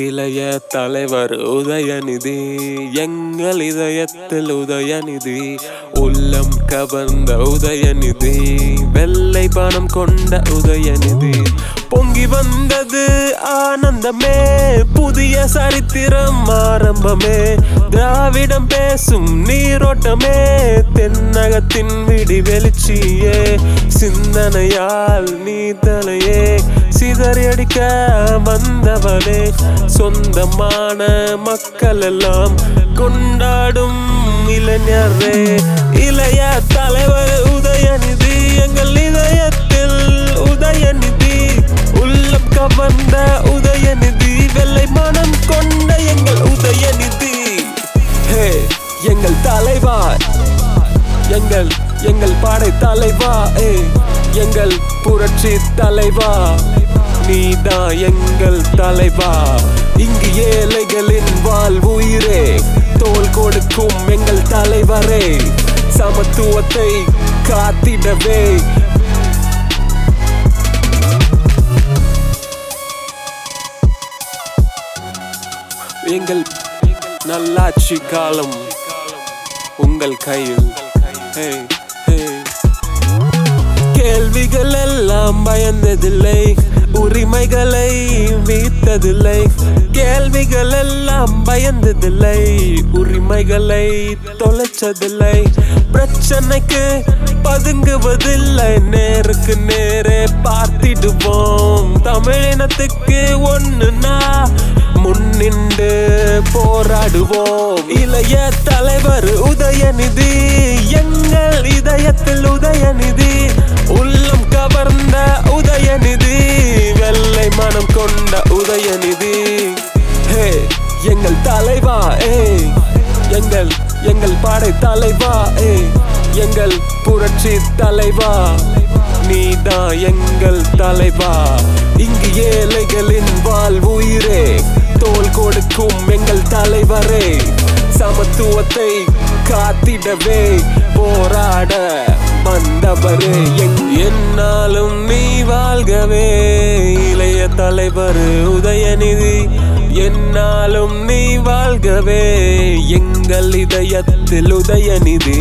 இளைய தலைவர் உதயநிதி எங்கள் இதயத்தில் உதயநிதி உள்ளம் கவர்ந்த உதயநிதி வெள்ளை பணம் கொண்ட உதயநிதி பொங்கி வந்தது ஆனந்தமே. புதிய சரித்திரம் ஆரம்பமே. திராவிடம் பேசும் நீரோட்டமே. தென்னகத்தின் விடி வெளிச்சியே. சிந்தனையால் நீ தலையே சிதறடிக்க வந்தவனே சொந்தமான மக்கள் எல்லாம் கொண்டாடும் இளைஞரே. வந்த உதயநிதி வெள்ளை மனம் கொண்ட எங்கள் உதயநிதி. ஹே எங்கள் தலைவா. எங்கள் எங்கள் பாடை தலைவா. ஏ எங்கள் புரட்சி தலைவா. நீதான் எங்கள் தலைவா. இங்கு ஏழைகளின் வாழ்வுயிரே. தோல் கொடுக்கும் எங்கள் தலைவரே. சமத்துவத்தை காத்திடவே எங்கள் நல்லாட்சி காலம் உங்கள் கையில். கேள்விகள் எல்லாம் பயந்ததில்லை உரிமைகளை வீத்ததில்லை. கேள்விகள் எல்லாம் பயந்ததில்லை உரிமைகளை தொலைச்சதில்லை. பிரச்சனைக்கு பதுங்குவதில்லை நேருக்கு நேரே பார்த்திடுவோம். தமிழினத்துக்கு ஒண்ணுனா நின்று போராடுவோம். இளைய தலைவர் உதயநிதி எங்கள் இதயத்தில் உதயநிதி உள்ளம் கவர்ந்த உதயநிதி வெள்ளை மனம் கொண்ட உதயநிதி. ஹே எங்கள் தலைவா ஏ எங்கள் எங்கள் பாடை தலைவா ஏ எங்கள் புரட்சி தலைவா. நீதான் எங்கள் தலைவா. இங்கு ஏழைகளின் தோல் எங்கள் தலைவரே சமத்துவத்தை காத்திடவே போராட வந்தவரே. என்னாலும் நீ வாழ்கவே இளைய தலைவர் உதயநிதி. என்னாலும் நீ வாழ்கவே எங்கள் இதயத்தில் உதயநிதி.